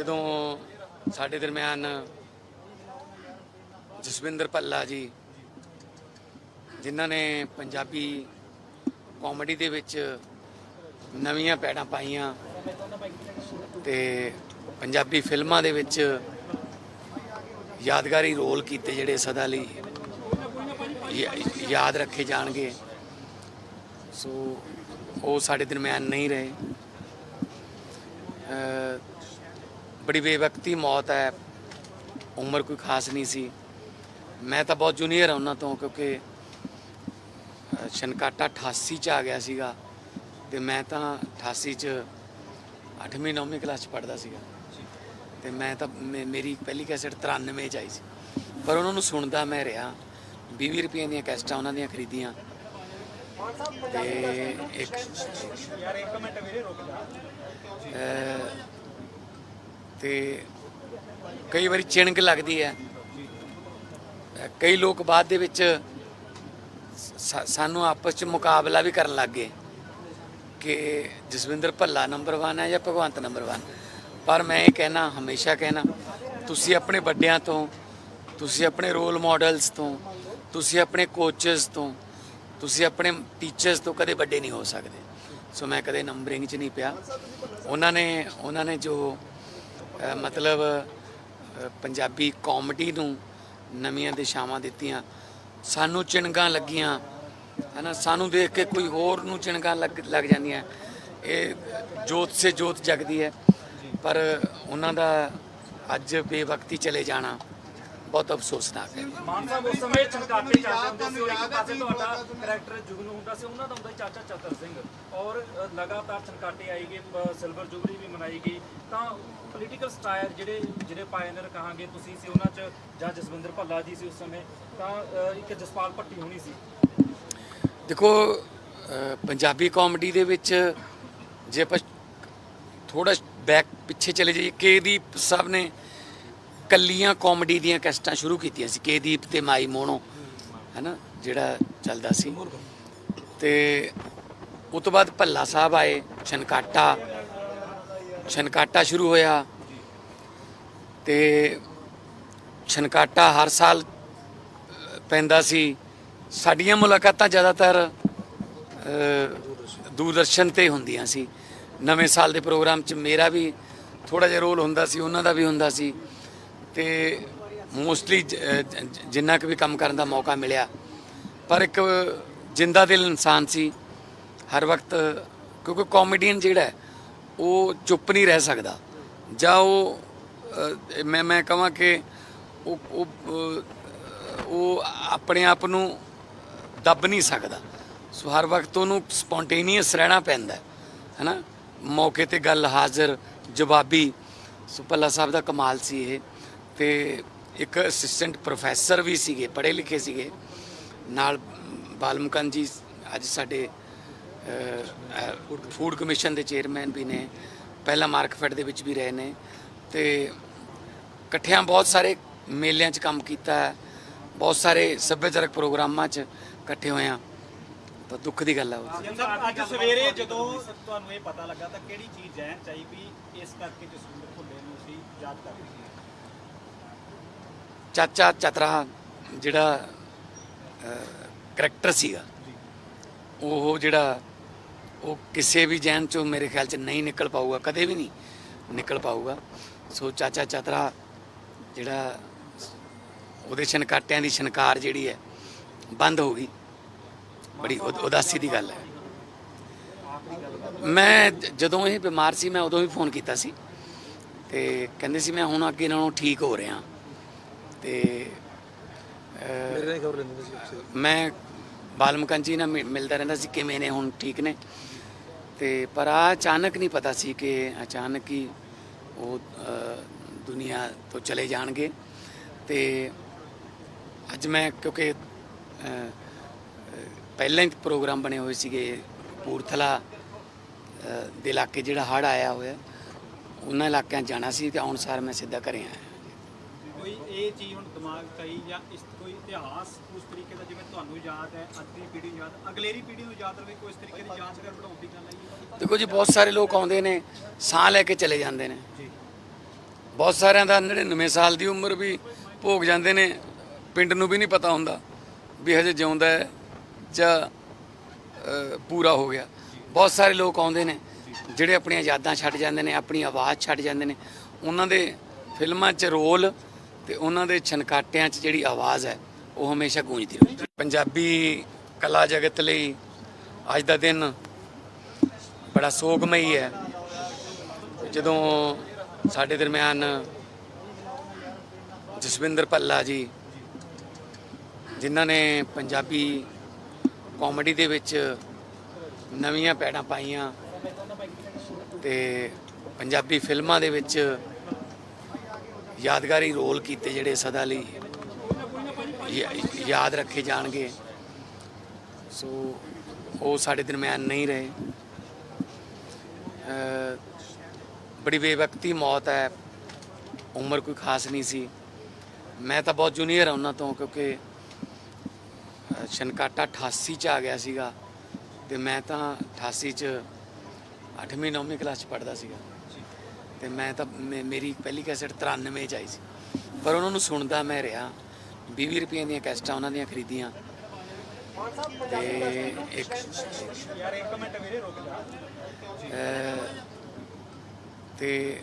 ਜਦੋਂ ਸਾਡੇ ਦਰਮਿਆਨ ਜਸਵਿੰਦਰ ਭੱਲਾ ਜੀ, ਜਿਨ੍ਹਾਂ ਨੇ ਪੰਜਾਬੀ ਕਾਮੇਡੀ ਦੇ ਵਿੱਚ ਨਵੀਆਂ ਪੈੜਾਂ ਪਾਈਆਂ ਤੇ ਪੰਜਾਬੀ ਫਿਲਮਾਂ ਦੇ ਵਿੱਚ ਯਾਦਗਾਰੀ ਰੋਲ ਕੀਤੇ ਜਿਹੜੇ ਸਦਾ ਲਈ ਯਾਦ ਰੱਖੇ ਜਾਣਗੇ। ਸੋ ਉਹ ਸਾਡੇ ਦਰਮਿਆਨ ਨਹੀਂ ਰਹੇ। ਬੜੀ ਬੇਵਕਤੀ ਮੌਤ ਹੈ। ਉਮਰ ਕੋਈ ਖਾਸ ਨਹੀਂ ਸੀ। ਮੈਂ ਤਾਂ ਬਹੁਤ ਜੂਨੀਅਰ ਹਾਂ ਉਹਨਾਂ ਤੋਂ ਕਿਉਂਕਿ ਅ, ਛਨਕਾਟਾ 88 ਚ ਆ ਗਿਆ ਸੀਗਾ ਤੇ ਮੈਂ ਤਾਂ 88 ਚ 8ਵੀਂ 9ਵੀਂ ਕਲਾਸ ਚ ਪੜ੍ਹਦਾ ਸੀਗਾ। ਤੇ ਮੈਂ ਤਾਂ ਮੇਰੀ ਪਹਿਲੀ ਕੈਸਟ 93 ਚ ਆਈ ਸੀ। ਪਰ ਉਹਨਾਂ ਨੂੰ ਸੁਣਦਾ ਮੈਂ ਰਿਹਾ। 20 ਰੁਪਏ ਦੀਆਂ ਕੈਸਟਾਂ ਉਹਨਾਂ ਦੀਆਂ ਖਰੀਦੀਆਂ। ਤੇ ਇੱਕ ਅਹ ਤੇ ਕਈ ਵਾਰੀ ਚਿਣਕ ਲੱਗਦੀ ਹੈ। ਕਈ ਲੋਕ ਬਾਅਦ ਦੇ ਵਿੱਚ ਸਾਨੂੰ ਆਪਸ ਚ ਮੁਕਾਬਲਾ ਵੀ ਕਰਨ ਲੱਗ ਗਏ ਕਿ ਜਸਵਿੰਦਰ ਭੱਲਾ ਨੰਬਰ 1 ਹੈ ਜਾਂ ਭਗਵੰਤ ਨੰਬਰ 1 ਪਰ ਮੈਂ ਇਹ ਕਹਿਣਾ, ਹਮੇਸ਼ਾ ਕਹਿਣਾ, ਤੁਸੀਂ ਆਪਣੇ ਵੱਡਿਆਂ ਤੋਂ, ਤੁਸੀਂ ਆਪਣੇ ਰੋਲ ਮਾਡਲਸ ਤੋਂ, ਤੁਸੀਂ ਆਪਣੇ ਕੋਚਸ ਤੋਂ, ਤੁਸੀਂ ਆਪਣੇ ਟੀਚਰਸ ਤੋਂ ਕਦੇ ਵੱਡੇ ਨਹੀਂ ਹੋ ਸਕਦੇ। ਸੋ ਮੈਂ ਕਦੇ ਨੰਬਰਿੰਗ 'ਚ ਨਹੀਂ ਪਿਆ। ਉਹਨਾਂ ਨੇ ਉਹਨਾਂ ਨੇ ਜੋ ਮਤਲਬ ਪੰਜਾਬੀ ਕਾਮੇਡੀ ਨੂੰ ਨਵੀਆਂ ਦਿਸ਼ਾਵਾਂ ਦਿੱਤੀਆਂ। ਸਾਨੂੰ ਚਿਣਗਾਂ ਲੱਗੀਆਂ, ਹਨਾ? ਸਾਨੂੰ ਦੇਖ ਕੇ ਕੋਈ ਹੋਰ ਨੂੰ ਚਿਣਗਾਂ ਲੱਗ ਲੱਗ ਜਾਂਦੀਆਂ। ਇਹ ਜੋਤ ਸੇ ਜੋਤ ਜਗਦੀ ਹੈ। ਪਰ ਉਹਨਾਂ ਦਾ ਅੱਜ ਬੇਵਕਤੀ ਚਲੇ ਜਾਣਾ। ਬਹੁਤ ਅਫਸੋਸਨਾਕ ਹੈ। ਮਾਨ ਸਾਹਿਬ ਉਸ ਸਮੇਂ ਛਣਕਾਟੇ ਚੱਲਦੇ ਹੁੰਦੇ ਸੀ ਔਰ ਇੱਕ ਪਾਸੇ ਤੁਹਾਡਾ ਕਰੈਕਟਰ ਜੁਗਨੂ ਹੁੰਦਾ ਸੀ ਉਹਨਾਂ ਦਾ ਹੁੰਦਾ ਚਾਚਾ ਚਤਰ ਸਿੰਘ। ਔਰ ਲਗਾਤਾਰ ਛਣਕਾਟੇ ਆਈ ਗਏ ਸਿਲਵਰ ਜੁਬਲੀ ਵੀ ਮਨਾਈ ਗਈ। ਤਾਂ ਪੋਲੀਟੀਕਲ ਸਟਾਇਰ ਜਿਹੜੇ ਜਿਹੜੇ ਪਾਇਨਰ ਕਹਾਂਗੇ ਤੁਸੀਂ ਸੀ ਉਹਨਾਂ 'ਚ ਜਾਂ ਜਸਵਿੰਦਰ ਭੱਲਾ ਜੀ ਸੀ ਉਸ ਸਮੇਂ ਤਾਂ ਇੱਕ ਜਸਪਾਲ ਭੱਟੀ ਹੋਣੀ ਸੀ। ਦੇਖੋ ਪੰਜਾਬੀ ਕਾਮੇਡੀ ਦੇ ਵਿੱਚ ਜੇ ਆਪਾਂ ਥੋੜਾ ਬੈਕ ਪਿੱਛੇ ਚਲੇ ਜਾਈਏ ਕੇਦੀਪ ਸਾਹਿਬ ਨੇ ਕੱਲੀਆਂ ਕਾਮੇਡੀ ਦੀਆਂ ਕੈਸਟਾਂ ਸ਼ੁਰੂ ਕੀਤੀਆਂ ਸੀ ਕੇਦੀਪ ਤੇ ਮਾਈ ਮੋਨੋ ਹੈਨਾ, ਜਿਹੜਾ ਚੱਲਦਾ ਸੀ। ਤੇ ਉਸ ਤੋਂ ਬਾਅਦ ਭੱਲਾ ਸਾਹਿਬ ਆਏ, ਛਨਕਾਟਾ ਛਨਕਾਟਾ ਸ਼ੁਰੂ ਹੋਇਆ। ਤੇ ਛਨਕਾਟਾ ਹਰ ਸਾਲ ਪੈਂਦਾ ਸੀ। ਸਾਡੀਆਂ ਮੁਲਾਕਾਤਾਂ ਜ਼ਿਆਦਾਤਰ ਦੂਰਦਰਸ਼ਨ ਤੇ ਹੁੰਦੀਆਂ ਸੀ। ਨਵੇਂ ਸਾਲ ਦੇ ਪ੍ਰੋਗਰਾਮ 'ਚ ਮੇਰਾ ਵੀ ਥੋੜਾ ਜਿਹਾ ਰੋਲ ਹੁੰਦਾ ਸੀ, ਉਹਨਾਂ ਦਾ ਵੀ ਹੁੰਦਾ ਸੀ। ਤੇ ਮੋਸਟਲੀ ਜਿੰਨਾ ਕੁ ਵੀ ਕੰਮ ਕਰਨ ਦਾ ਮੌਕਾ ਮਿਲਿਆ, ਪਰ ਇੱਕ ਜਿੰਦਾ ਦਿਲ ਇਨਸਾਨ ਸੀ, ਹਰ ਵਕਤ, ਕਿਉਂਕਿ ਕਾਮੇਡੀਅਨ ਜਿਹੜਾ ਉਹ ਚੁੱਪ ਨਹੀਂ ਰਹਿ ਸਕਦਾ। ਜਾਂ ਉਹ ਮੈਂ ਮੈਂ ਕਹਾਂ ਕਿ ਉਹ ਉਹ ਉਹ ਆਪਣੇ ਆਪ ਨੂੰ ਦੱਬ ਨਹੀਂ ਸਕਦਾ। ਸੋ ਹਰ ਵਕਤ ਉਹਨੂੰ ਸਪੌਂਟੇਨੀਅਸ ਰਹਿਣਾ ਪੈਂਦਾ ਹੈ, ਹੈਨਾ? ਮੌਕੇ ਤੇ ਗੱਲ ਹਾਜ਼ਰ, ਜਵਾਬੀ। ਸੋ ਭੱਲਾ ਸਾਹਿਬ ਦਾ ਕਮਾਲ ਸੀ ਇਹ। ਤੇ ਇੱਕ ਅਸਿਸਟੈਂਟ ਪ੍ਰੋਫੈਸਰ ਵੀ ਸੀਗੇ, ਪੜ੍ਹੇ ਲਿਖੇ ਸੀਗੇ। ਨਾਲ ਬਾਲਮਕਨ ਜੀ ਅੱਜ ਸਾਡੇ ਫੂਡ ਕਮਿਸ਼ਨ ਦੇ ਚੇਅਰਮੈਨ ਵੀ ਨੇ, ਪਹਿਲਾਂ ਮਾਰਕਫੈਟ ਦੇ ਵਿੱਚ ਵੀ ਰਹੇ ਨੇ। ਤੇ ਇਕੱਠਿਆਂ ਬਹੁਤ ਸਾਰੇ ਮੇਲਿਆਂ 'ਚ ਕੰਮ ਕੀਤਾ ਹੈ, ਬਹੁਤ ਸਾਰੇ ਸੱਭਿਆਚਾਰਕ ਪ੍ਰੋਗਰਾਮਾਂ 'ਚ ਇਕੱਠੇ ਹੋਏ ਆ ਤਾਂ ਦੁੱਖ ਦੀ ਗੱਲ ਹੈ ਉਹ ਅੱਜ ਸਵੇਰੇ ਜਦੋਂ ਤੁਹਾਨੂੰ ਇਹ ਪਤਾ ਲੱਗਾ ਤਾਂ ਕਿਹੜੀ ਚੀਜ਼ ਜ਼ਹਿਨ ਚ ਵੀ ਇਸ ਕਰਕੇ ਜਸਵਿੰਦਰ ਭੁੱਲੇ ਨੂੰ ਅਸੀਂ ਯਾਦ ਕਰ ਰਹੇ ਚਾਚਾ ਚਤਰਾ ਜਿਹੜਾ ਕਰੈਕਟਰ ਸੀਗਾ ਉਹ ਜਿਹੜਾ ਉਹ ਕਿਸੇ ਵੀ ਜੈਨ ਚੋਂ ਮੇਰੇ ਖਿਆਲ ਚ ਨਹੀਂ ਨਿਕਲ ਪਾਊਗਾ ਕਦੇ ਵੀ ਨਹੀਂ ਨਿਕਲ ਪਾਊਗਾ। ਸੋ ਚਾਚਾ ਚਤਰਾ ਜਿਹੜਾ ਉਹਦੇ ਛਨਕਾਟਿਆਂ ਦੀ ਛਨਕਾਰ ਜਿਹੜੀ ਹੈ ਬੰਦ ਹੋ ਗਈ। ਬੜੀ ਉਦ- ਉਦਾਸੀ ਦੀ ਗੱਲ ਹੈ। ਮੈਂ ਜਦੋਂ ਇਹ ਬਿਮਾਰ ਸੀ ਮੈਂ ਉਦੋਂ ਵੀ ਫੋਨ ਕੀਤਾ ਸੀ। ਤੇ ਕਹਿੰਦੇ ਸੀ ਮੈਂ ਹੁਣ ਅੱਗੇ ਨਾਲੋਂ ਠੀਕ ਹੋ ਰਿਹਾ। ਤੇ ਮੈਂ ਬਾਲਮਕਨ ਜੀ ਨਾਲ ਮਿ- ਮਿਲਦਾ ਰਹਿੰਦਾ ਸੀ ਕਿਵੇਂ ਨੇ ਹੁਣ ਠੀਕ ਨੇ? ਤੇ ਪਰ ਆ ਅਚਾਨਕ ਨਹੀਂ ਪਤਾ ਸੀ ਕਿ ਅਚਾਨਕ ਹੀ ਉਹ ਦੁਨੀਆ ਤੋਂ ਚਲੇ ਜਾਣਗੇ। ਤੇ ਅੱਜ ਮੈਂ ਕਿਉਂਕਿ ਪਹਿਲਾਂ ਹੀ ਪ੍ਰੋਗਰਾਮ ਬਣੇ ਹੋਏ ਸੀਗੇ ਕਪੂਰਥਲਾ ਦੇ ਇਲਾਕੇ ਜਿਹੜਾ ਹੜ ਆਇਆ ਹੋਇਆ ਉਹਨਾਂ ਇਲਾਕਿਆਂ ਜਾਣਾ ਸੀ ਤੇ ਆਉਣ ਸਾਰ ਮੈਂ ਸਿੱਧਾ ਘਰੇ ਆਇਆ। ਇਹ ਚੀਜ਼ ਹੁਣ ਦਿਮਾਗ ਆਈ ਜਾਂ ਇਸ ਕੋਈ ਇਤਿਹਾਸ ਉਸ ਤਰੀਕੇ ਦਾ ਜਿਵੇਂ ਤੁਹਾਨੂੰ ਯਾਦ ਹੈ ਅੱਜ ਦੀ ਪੀੜ੍ਹੀ ਨੂੰ ਯਾਦ ਅਗਲੇਰੀ ਪੀੜ੍ਹੀ ਨੂੰ ਯਾਦ ਰਵੇ ਕੋਈ ਇਸ ਤਰੀਕੇ ਦੀ ਜਾਂਚ ਕਰ ਬਣਾਉਣ ਦੀ ਗੱਲ ਹੈ? ਦੇਖੋ ਜੀ ਬਹੁਤ ਸਾਰੇ ਲੋਕ ਆਉਂਦੇ ਨੇ ਸਾਹ ਲੈ ਕੇ ਚਲੇ ਜਾਂਦੇ ਨੇ। ਜੀ। ਬਹੁਤ ਸਾਰਿਆਂ ਦਾ 99 ਸਾਲ ਦੀ ਉਮਰ ਵੀ ਭੋਗ ਜਾਂਦੇ ਨੇ ਪਿੰਡ ਨੂੰ ਵੀ ਨਹੀਂ ਪਤਾ ਹੁੰਦਾ ਵੀ ਹਜੇ ਜਿਉਂਦਾ ਹੈ ਜਾਂ ਪੂਰਾ ਹੋ ਗਿਆ। ਬਹੁਤ ਸਾਰੇ ਲੋਕ ਆਉਂਦੇ ਨੇ ਜਿਹੜੇ ਆਪਣੀਆਂ ਯਾਦਾਂ ਛੱਡ ਜਾਂਦੇ ਨੇ ਆਪਣੀ ਆਵਾਜ਼ ਛੱਡ ਜਾਂਦੇ ਨੇ। ਉਹਨਾਂ ਦੇ ਫਿਲਮਾਂ 'ਚ ਰੋਲ ਤੇ ਉਹਨਾਂ ਦੇ ਛਨਕਾਟਿਆਂ 'ਚ ਜਿਹੜੀ ਆਵਾਜ਼ ਹੈ, ਉਹ ਹਮੇਸ਼ਾ ਗੂੰਜਦੀ ਰਹੀ ਪੰਜਾਬੀ ਕਲਾ ਜਗਤ ਲਈ ਅੱਜ ਦਾ ਦਿਨ ਬੜਾ ਸੋਗਮਈ ਹੈ। ਜਦੋਂ ਸਾਡੇ ਦਰਮਿਆਨ ਜਸਵਿੰਦਰ ਭੱਲਾ ਜੀ, ਜਿਨ੍ਹਾਂ ਨੇ ਪੰਜਾਬੀ ਕਾਮੇਡੀ ਦੇ ਵਿੱਚ ਨਵੀਆਂ ਪੈੜਾਂ ਪਾਈਆਂ ਤੇ ਪੰਜਾਬੀ ਫਿਲਮਾਂ ਦੇ ਵਿੱਚ ਯਾਦਗਾਰੀ ਰੋਲ ਕੀਤੇ ਜਿਹੜੇ ਸਦਾ ਲਈ ਯਾਦ ਰੱਖੇ ਜਾਣਗੇ। ਸੋ ਉਹ ਸਾਡੇ ਦਰਮਿਆਨ ਨਹੀਂ ਰਹੇ। ਬੜੀ ਬੇਵਕਤੀ ਮੌਤ ਹੈ। ਉਮਰ ਕੋਈ ਖਾਸ ਨਹੀਂ ਸੀ। ਮੈਂ ਤਾਂ ਬਹੁਤ ਜੂਨੀਅਰ ਹਾਂ ਉਹਨਾਂ ਤੋਂ ਕਿਉਂਕਿ ਅ, ਛਨਕਾਟਾ 88 ਚ ਆ ਗਿਆ ਸੀਗਾ ਤੇ ਮੈਂ ਤਾਂ 88 ਚ 8ਵੀਂ 9ਵੀਂ ਕਲਾਸ ਚ ਪੜ੍ਹਦਾ ਸੀਗਾ। ਤੇ ਮੈਂ ਤਾਂ ਮੇ- ਮੇਰੀ ਪਹਿਲੀ ਕੈਸਟ 93 ਚ ਆਈ ਸੀ। ਪਰ ਉਹਨਾਂ ਨੂੰ ਸੁਣਦਾ ਮੈਂ ਰਿਹਾ। 20 ਰੁਪਏ ਦੀਆਂ ਕੈਸਟਾਂ ਉਹਨਾਂ ਦੀਆਂ ਖਰੀਦੀਆਂ। ਤੇ ਇੱਕ ਯਾਰ ਇੱਕ ਮਿੰਟ ਵੀਰੇ ਰੁਕ ਜਾ। ਅਹ ਤੇ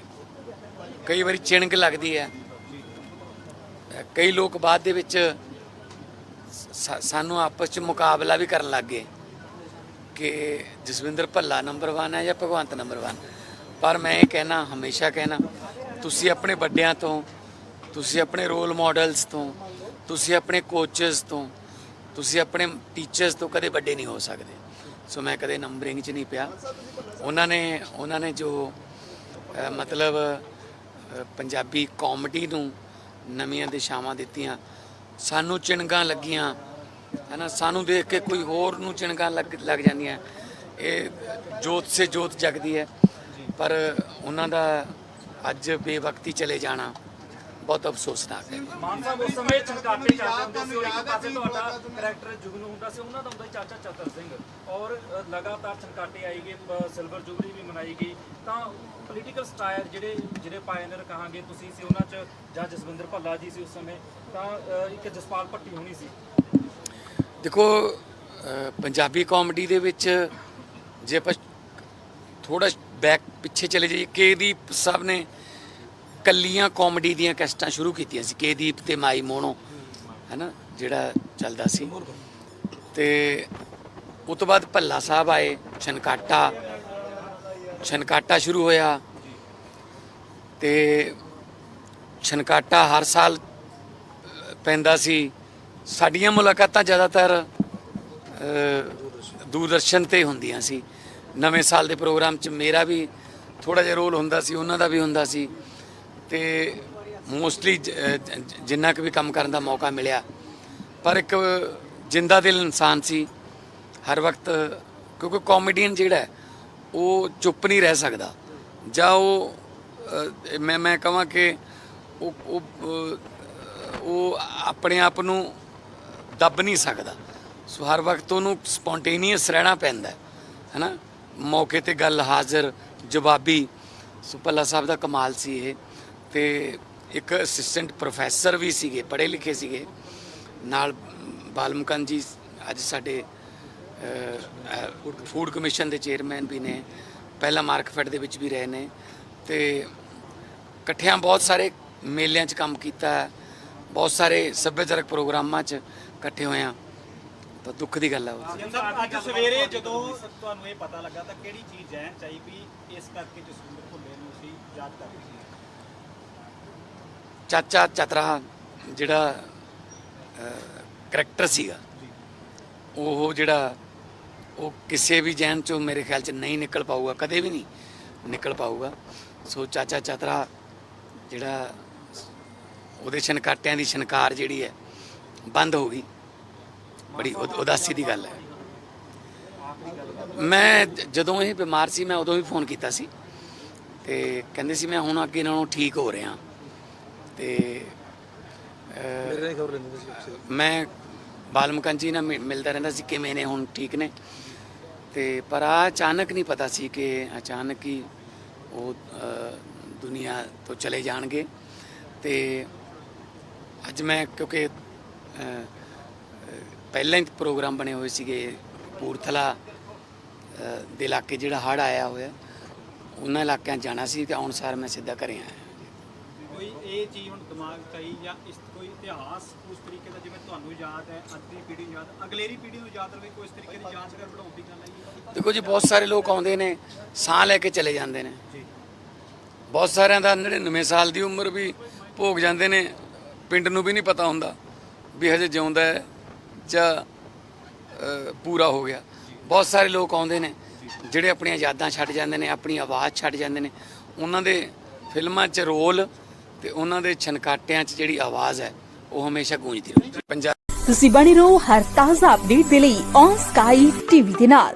ਕਈ ਵਾਰੀ ਚਿਣਕ ਲੱਗਦੀ ਹੈ। ਅਹ ਕਈ ਲੋਕ ਬਾਅਦ ਦੇ ਵਿੱਚ ਸਾ- ਸਾਨੂੰ ਆਪਸ ਚ ਮੁਕਾਬਲਾ ਵੀ ਕਰਨ ਲੱਗ ਗਏ ਕਿ ਜਸਵਿੰਦਰ ਭੱਲਾ ਨੰਬਰ 1 ਹੈ ਜਾਂ ਭਗਵੰਤ ਨੰਬਰ 1 ਪਰ ਮੈਂ ਇਹ ਕਹਿਣਾ, ਹਮੇਸ਼ਾ ਕਹਿਣਾ, ਤੁਸੀਂ ਆਪਣੇ ਵੱਡਿਆਂ ਤੋਂ, ਤੁਸੀਂ ਆਪਣੇ ਰੋਲ ਮਾਡਲਸ ਤੋਂ, ਤੁਸੀਂ ਆਪਣੇ ਕੋਚਸ ਤੋਂ, ਤੁਸੀਂ ਆਪਣੇ ਟੀਚਰਸ ਤੋਂ ਕਦੇ ਵੱਡੇ ਨਹੀਂ ਹੋ ਸਕਦੇ। ਸੋ ਮੈਂ ਕਦੇ ਨੰਬਰਿੰਗ 'ਚ ਨਹੀਂ ਪਿਆ। ਉਹਨਾਂ ਨੇ ਉਹਨਾਂ ਨੇ ਜੋ ਮਤਲਬ ਪੰਜਾਬੀ ਕਾਮੇਡੀ ਨੂੰ ਨਵੀਆਂ ਦਿਸ਼ਾਵਾਂ ਦਿੱਤੀਆਂ, ਸਾਨੂੰ ਚਿਣਗਾਂ ਲੱਗੀਆਂ, ਹੈਨਾ, ਸਾਨੂੰ ਦੇਖ ਕੇ ਕੋਈ ਹੋਰ ਨੂੰ ਚਿਣਗਾਂ ਲੱਗ ਲੱਗ ਜਾਂਦੀਆਂ। ਇਹ ਜੋਤ ਸੇ ਜੋਤ ਜਗਦੀ ਹੈ। ਪਰ ਉਹਨਾਂ ਦਾ ਅੱਜ ਬੇਵਕਤੀ ਚਲੇ ਜਾਣਾ ਬਹੁਤ ਅਫਸੋਸਨਾਕ ਹੈ। ਮਾਨ ਸਾਹਿਬ ਉਸ ਸਮੇਂ ਛਨਕਾਟੇ ਚੱਲਦੇ ਹੁੰਦੇ ਸੀ ਔਰ ਇੱਕ ਪਾਸੇ ਤੁਹਾਡਾ ਕਰੈਕਟਰ ਜੁਗਨੂ ਹੁੰਦਾ ਸੀ ਉਹਨਾਂ ਦਾ ਹੁੰਦਾ ਸੀ ਚਾਚਾ ਚਤਰ ਸਿੰਘ। ਔਰ ਲਗਾਤਾਰ ਛਨਕਾਟੇ ਆਈ ਗਏ ਸਿਲਵਰ ਜੁਬਲੀ ਵੀ ਮਨਾਈ ਗਈ। ਤਾਂ ਪੋਲੀਟੀਕਲ ਸਟਾਇਰ ਜਿਹੜੇ ਜਿਹੜੇ ਪਾਇਨਰ ਕਹਾਂਗੇ ਤੁਸੀਂ ਸੀ ਉਹਨਾਂ 'ਚ ਜਾਂ ਜਸਵਿੰਦਰ ਭੱਲਾ ਜੀ ਸੀ ਉਸ ਸਮੇਂ। ਤਾਂ ਇੱਕ ਜਸਪਾਲ ਭੱਟੀ ਹੋਣੀ ਸੀ। ਦੇਖੋ ਪੰਜਾਬੀ ਕਾਮੇਡੀ ਦੇ ਵਿੱਚ ਜੇ ਆਪਾਂ ਥੋੜਾ ਬੈਕ ਪਿੱਛੇ ਚਲੇ ਜਾਈਏ। ਕੇਦੀਪ ਸਾਹਿਬ ਨੇ ਕੱਲੀਆਂ ਕਾਮੇਡੀ ਦੀਆਂ ਕੈਸਟਾਂ ਸ਼ੁਰੂ ਕੀਤੀਆਂ ਸੀ। ਕੇਦੀਪ ਤੇ ਮਾਈ ਮੋਨੋ ਹੈਨਾ, ਜਿਹੜਾ ਚੱਲਦਾ ਸੀ। ਤੇ ਉਸ ਤੋਂ ਬਾਅਦ ਭੱਲਾ ਸਾਹਿਬ ਆਏ, ਛਨਕਾਟਾ ਛਨਕਾਟਾ ਸ਼ੁਰੂ ਹੋਇਆ। ਤੇ ਛਨਕਾਟਾ ਹਰ ਸਾਲ ਪੈਂਦਾ ਸੀ। ਸਾਡੀਆਂ ਮੁਲਾਕਾਤਾਂ ਜ਼ਿਆਦਾਤਰ ਦੂਰਦਰਸ਼ਨ ਤੇ ਹੁੰਦੀਆਂ ਸੀ। ਨਵੇਂ ਸਾਲ ਦੇ ਪ੍ਰੋਗਰਾਮ 'ਚ ਮੇਰਾ ਵੀ ਥੋੜਾ ਜਿਹਾ ਰੋਲ ਹੁੰਦਾ ਸੀ, ਉਹਨਾਂ ਦਾ ਵੀ ਹੁੰਦਾ ਸੀ। ਤੇ ਮੋਸਟਲੀ ਜਿੰਨਾ ਕੁ ਵੀ ਕੰਮ ਕਰਨ ਦਾ ਮੌਕਾ ਮਿਲਿਆ। ਪਰ ਇੱਕ ਜਿੰਦਾ ਦਿਲ ਇਨਸਾਨ ਸੀ। ਹਰ ਵਕਤ ਕਿਉਂਕਿ ਕਾਮੇਡੀਅਨ ਜਿਹੜਾ ਉਹ ਚੁੱਪ ਨਹੀਂ ਰਹਿ ਸਕਦਾ। ਜਾਂ ਉਹ ਮੈਂ ਮੈਂ ਕਹਾਂ ਕਿ ਉਹ ਉਹ ਉਹ ਆਪਣੇ ਆਪ ਨੂੰ ਦੱਬ ਨਹੀਂ ਸਕਦਾ। ਸੋ ਹਰ ਵਕਤ ਉਹਨੂੰ ਸਪੌਂਟੇਨੀਅਸ ਰਹਿਣਾ ਪੈਂਦਾ ਹੈ, ਹੈਨਾ? ਮੌਕੇ ਤੇ ਗੱਲ ਹਾਜ਼ਰ ਜਵਾਬੀ ਸੋ ਸਾਹਿਬ ਦਾ ਕਮਾਲ ਸੀ ਇਹ ਤੇ ਇੱਕ ਅਸਿਸਟੈਂਟ ਪ੍ਰੋਫੈਸਰ ਵੀ ਸੀਗੇ, ਪੜ੍ਹੇ ਲਿਖੇ ਸੀਗੇ। ਨਾਲ ਬਾਲਮਕਨ ਜੀ ਅੱਜ ਸਾਡੇ ਫੂਡ ਕਮਿਸ਼ਨ ਦੇ ਚੇਅਰਮੈਨ ਵੀ ਨੇ, ਪਹਿਲਾਂ ਮਾਰਕਫੈਟ ਦੇ ਵਿੱਚ ਵੀ ਰਹੇ ਨੇ ਤੇ ਇਕੱਠਿਆਂ ਬਹੁਤ ਸਾਰੇ ਮੇਲਿਆਂ 'ਚ ਕੰਮ ਕੀਤਾ ਹੈ ਬਹੁਤ ਸਾਰੇ ਸੱਭਿਆਚਾਰਕ ਪ੍ਰੋਗਰਾਮਾਂ 'ਚ ਇਕੱਠੇ ਹੋਏ ਆ ਤਾਂ ਦੁੱਖ ਦੀ ਗੱਲ ਹੈ ਉਹ ਅੱਜ ਸਵੇਰੇ ਜਦੋਂ ਤੁਹਾਨੂੰ ਇਹ ਪਤਾ ਲੱਗਾ ਤਾਂ ਕਿਹੜੀ ਚੀਜ਼ ਜ਼ਹਿਨ ਚ ਆਈ ਵੀ ਇਸ ਕਰਕੇ ਜਸਵਿੰਦਰ ਭੁੱਲੇ ਨੂੰ ਅਸੀਂ ਯਾਦ ਕਰਦੇ ਸੀ ਚਾਚਾ ਚਤਰਾ ਜਿਹੜਾ ਕਰੈਕਟਰ ਸੀਗਾ ਉਹ ਜਿਹੜਾ ਉਹ ਕਿਸੇ ਵੀ ਜੈਨ ਚੋਂ ਮੇਰੇ ਖਿਆਲ ਚ ਨਹੀਂ ਨਿਕਲ ਪਾਊਗਾ ਕਦੇ ਵੀ ਨਹੀਂ ਨਿਕਲ ਪਾਊਗਾ। ਸੋ ਚਾਚਾ ਚਤਰਾ ਜਿਹੜਾ ਉਹਦੇ ਛਨਕਾਟਿਆਂ ਦੀ ਛਨਕਾਰ ਜਿਹੜੀ ਹੈ ਬੰਦ ਹੋ ਗਈ। ਬੜੀ ਉਦ- ਉਦਾਸੀ ਦੀ ਗੱਲ ਹੈ। ਮੈਂ ਜਦੋਂ ਇਹ ਬਿਮਾਰ ਸੀ ਮੈਂ ਉਦੋਂ ਵੀ ਫੋਨ ਕੀਤਾ ਸੀ ਤੇ ਕਹਿੰਦੇ ਸੀ ਮੈਂ ਹੁਣ ਅੱਗੇ ਨਾਲੋਂ ਠੀਕ ਹੋ ਰਿਹਾ। ਤੇ ਮੈਂ ਬਾਲਮਕਨ ਜੀ ਨਾਲ ਮਿਲਦਾ ਰਹਿੰਦਾ ਸੀ ਕਿਵੇਂ ਨੇ ਹੁਣ ਠੀਕ ਨੇ? ਤੇ ਪਰ ਆ ਅਚਾਨਕ ਨਹੀਂ ਪਤਾ ਸੀ ਕਿ ਅਚਾਨਕ ਹੀ ਉਹ ਦੁਨੀਆ ਤੋਂ ਚਲੇ ਜਾਣਗੇ। ਤੇ ਅੱਜ ਮੈਂ ਕਿਉਂਕਿ ਪਹਿਲਾਂ ਹੀ ਪ੍ਰੋਗਰਾਮ ਬਣੇ ਹੋਏ ਸੀਗੇ ਕਪੂਰਥਲਾ ਅ, ਦੇ ਇਲਾਕੇ ਜਿਹੜਾ ਹੜ੍ਹ ਆਇਆ ਹੋਇਆ ਉਹਨਾਂ ਇਲਾਕਿਆਂ 'ਚ ਜਾਣਾ ਸੀ ਤੇ ਆਉਣ ਸਾਰ ਮੈਂ ਸਿੱਧਾ ਘਰੇ ਆਇਆ। ਕੋਈ ਇਹ ਚੀਜ਼ ਹੁਣ ਦਿਮਾਗ 'ਚ ਆਈ ਜਾਂ ਇਸ ਕੋਈ ਇਤਿਹਾਸ ਉਸ ਤਰੀਕੇ ਦਾ ਜਿਵੇਂ ਤੁਹਾਨੂੰ ਯਾਦ ਹੈ ਅੱਜ ਦੀ ਪੀੜ੍ਹੀ ਨੂੰ ਯਾਦ ਅਗਲੇਰੀ ਪੀੜ੍ਹੀ ਨੂੰ ਯਾਦ ਰਵੇ ਕੋਈ ਇਸ ਤਰੀਕੇ ਦੀ ਯਾਦਗਾਰ ਬਣਾਉਣ ਦੀ ਗੱਲ ਆਈ? ਦੇਖੋ ਜੀ ਬਹੁਤ ਸਾਰੇ ਲੋਕ ਆਉਂਦੇ ਨੇ ਸਾਹ ਲੈ ਕੇ ਚਲੇ ਜਾਂਦੇ ਨੇ। ਜੀ। ਬਹੁਤ ਸਾਰਿਆਂ ਦਾ 99 ਸਾਲ ਦੀ ਉਮਰ ਵੀ ਭੋਗ ਜਾਂਦੇ ਨੇ ਪਿੰਡ ਨੂੰ ਵੀ ਨਹੀਂ ਪਤਾ ਹੁੰਦਾ ਵੀ ਹਜੇ ਜਿਉਂਦਾ ਹੈ। ਜਾਂ ਪੂਰਾ ਹੋ ਗਿਆ। ਬਹੁਤ ਸਾਰੇ ਲੋਕ ਆਉਂਦੇ ਨੇ, ਜਿਹੜੇ ਆਪਣੀਆਂ ਯਾਦਾਂ ਛੱਡ ਜਾਂਦੇ ਨੇ, ਆਪਣੀ ਆਵਾਜ਼ ਛੱਡ ਜਾਂਦੇ ਨੇ। ਉਹਨਾਂ ਦੇ ਫਿਲਮਾਂ 'ਚ ਰੋਲ ਤੇ ਉਹਨਾਂ ਦੇ ਛਨਕਾਟਿਆਂ 'ਚ ਜਿਹੜੀ ਆਵਾਜ਼ ਹੈ, ਉਹ ਹਮੇਸ਼ਾ ਗੂੰਜਦੀ ਰਹੂਗੀ ਪੰਜਾਬ ਤੁਸੀਂ ਬਣੇ ਰਹੋ ਹਰ ਤਾਜ਼ਾ ਅਪਡੇਟ ਦੇ ਲਈ ਔਨ ਸਕਾਈ ਟੀਵੀ ਦੇ ਨਾਲ।